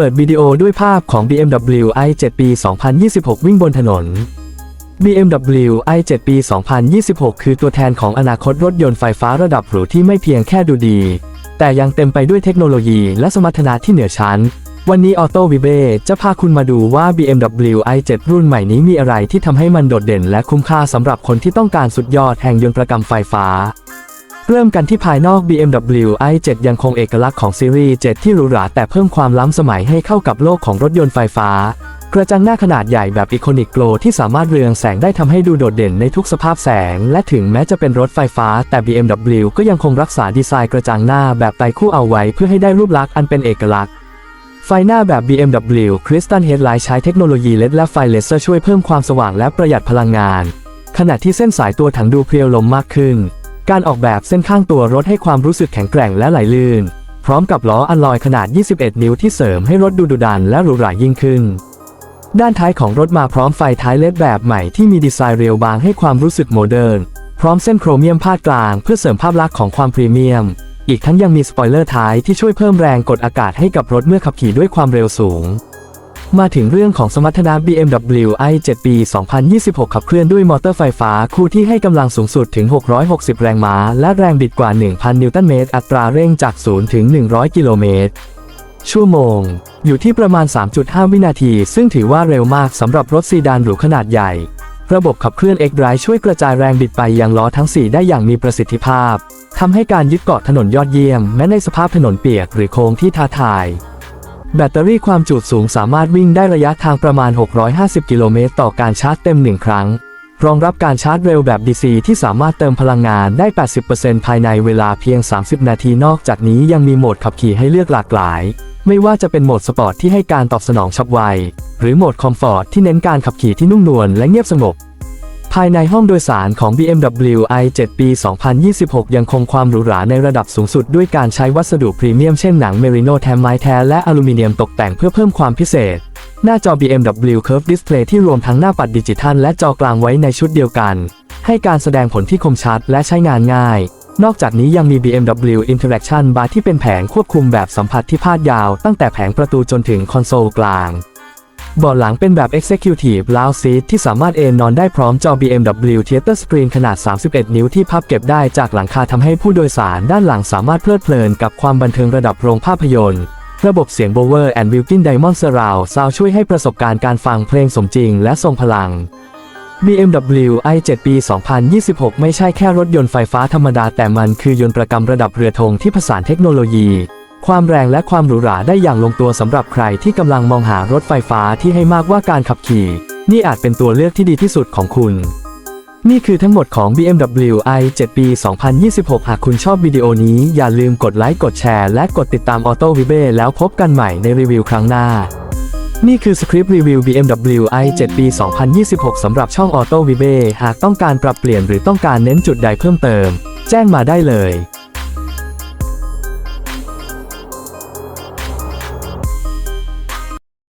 เปิดวิดีโอด้วยภาพของ BMW i7 ปี 2026 วิ่งบนถนน BMW i7 ปี 2026 คือตัวแทนของอนาคตรถยนต์ไฟฟ้าระดับหรูที่ไม่เพียงแค่ดูดี แต่ยังเต็มไปด้วยเทคโนโลยีและสมรรถนะที่เหนือชั้น วันนี้ Auto v i v e จะพาคุณมาดูว่า BMW i7 รุ่นใหม่นี้มีอะไรที่ทำให้มันโดดเด่นและคุ้มค่าสำหรับคนที่ต้องการสุดยอดแห่งยนตรกรรมไฟฟ้า เริ่มกันที่ภายนอก BMW i7 ยังคงเอกลักษณ์ของซีรีส์ 7 ที่หรูหราแต่เพิ่มความล้ำสมัยให้เข้ากับโลกของรถยนต์ไฟฟ้า กระจังหน้าขนาดใหญ่แบบอีโคนิกโกลที่สามารถเรืองแสงได้ทำให้ดูโดดเด่นในทุกสภาพแสง และถึงแม้จะเป็นรถไฟฟ้า แต่ BMW ก็ยังคงรักษาดีไซน์กระจังหน้าแบบไตคู่เอาไว้เพื่อให้ได้รูปลักษณ์อันเป็นเอกลักษณ์ไฟหน้าแบบ BMW Crystal Headlight ใช้เทคโนโลยี LED และไฟเลเซอร์ช่วยเพิ่มความสว่างและประหยัดพลังงาน ขณะที่เส้นสายตัวถังดูเพรียวลมมากขึ้น การออกแบบเส้นข้างตัวรถให้ความรู้สึกแข็งแกร่งและไหลลื่น พร้อมกับล้ออัลลอยขนาด 21 นิ้วที่เสริมให้รถดูดุดันและหรูหรายิ่งขึ้น ด้านท้ายของรถมาพร้อมไฟท้ายเลดแบบใหม่ที่มีดีไซน์เรียวบางให้ความรู้สึกโมเดิร์น พร้อมเส้นโครเมียมพาดกลางเพื่อเสริมภาพลักษณ์ของความพรีเมียม อีกทั้งยังมีสปอยเลอร์ท้ายที่ช่วยเพิ่มแรงกดอากาศให้กับรถเมื่อขับขี่ด้วยความเร็วสูง มาถึงเรื่องของสมรรถนะ BMW i7 ปี 2026 ขับเคลื่อนด้วยมอเตอร์ไฟฟ้าคู่ที่ให้กำลังสูงสุดถึง 660 แรงม้า และแรงบิดกว่า 1,000 นิวตันเมตร อัตราเร่งจาก 0 ถึง 100 กิโลเมตร ชั่วโมง อยู่ที่ประมาณ 3.5 วินาที ซึ่งถือว่าเร็วมากสำหรับรถซีดานหรูขนาดใหญ่ ระบบขับเคลื่อน X-Drive ช่วยกระจายแรงบิดไปยังล้อทั้ง 4 ได้อย่างมีประสิทธิภาพทำให้การยึดเกาะถนนยอดเยี่ยม แม้ในสภาพถนนเปียกหรือโค้งที่ท้าทาย แบตเตอรี่ความจุสูงสามารถวิ่งได้ระยะทางประมาณ 650 กิโลเมตรต่อการชาร์จเต็ม 1 ครั้ง รองรับการชาร์จเร็วแบบ DC ที่สามารถเติมพลังงานได้ 80%ภายในเวลาเพียง 30 นาทีนอกจากนี้ยังมีโหมดขับขี่ให้เลือกหลากหลาย ไม่ว่าจะเป็นโหมดสปอร์ตที่ให้การตอบสนองฉับไว หรือโหมดคอมฟอร์ตที่เน้นการขับขี่ที่นุ่มนวลและเงียบสงบ ภายในห้องโดยสารของ BMW i7 ปี 2026 ยังคงความหรูหราในระดับสูงสุดด้วยการใช้วัสดุพรีเมียมเช่นหนังเมริโนแทมไม้แท้และอลูมิเนียมตกแต่งเพื่อเพิ่มความพิเศษ หน้าจอ BMW Curve Display ที่รวมทั้งหน้าปัดดิจิทัลและจอกลางไว้ในชุดเดียวกัน ให้การแสดงผลที่คมชัดและใช้งานง่าย นอกจากนี้ยังมี BMW Interaction Bar ที่เป็นแผงควบคุมแบบสัมผัสที่พาดยาว ตั้งแต่แผงประตูจนถึงคอนโซลกลาง เบาะหลังเป็นแบบ Executive Lounge Seat ที่สามารถเอนนอนได้พร้อมจอ BMW Theater Screen ขนาด 31 นิ้วที่พับเก็บได้จากหลังคาทำให้ผู้โดยสารด้านหลังสามารถเพลิดเพลินกับความบันเทิงระดับโรงภาพยนตร์ ระบบเสียง Bowers and Wilkin Diamond Surround Sound ช่วยให้ประสบการณ์การฟังเพลงสมจริงและทรงพลัง BMW i7 ปี 2026 ไม่ใช่แค่รถยนต์ไฟฟ้าธรรมดาแต่มันคือยนตรกรรมระดับเรือธงที่ผสานเทคโนโลยี ความแรงและความหรูหราได้อย่างลงตัวสำหรับใครที่กำลังมองหารถไฟฟ้าที่ให้มากว่าการขับขี่ นี่อาจเป็นตัวเลือกที่ดีที่สุดของคุณ นี่คือทั้งหมดของ BMW i7 ปี 2026 หากคุณชอบวิดีโอนี้อย่าลืมกดไลค์กดแชร์และกดติดตาม Auto v i v e แล้วพบกันใหม่ในรีวิวครั้งหน้า นี่คือสคริปต์รีวิว BMW i7 ปี 2026 สำหรับช่อง Auto v i v e หากต้องการปรับเปลี่ยนหรือต้องการเน้นจุดใดเพิ่มเติม แจ้งมาได้เลย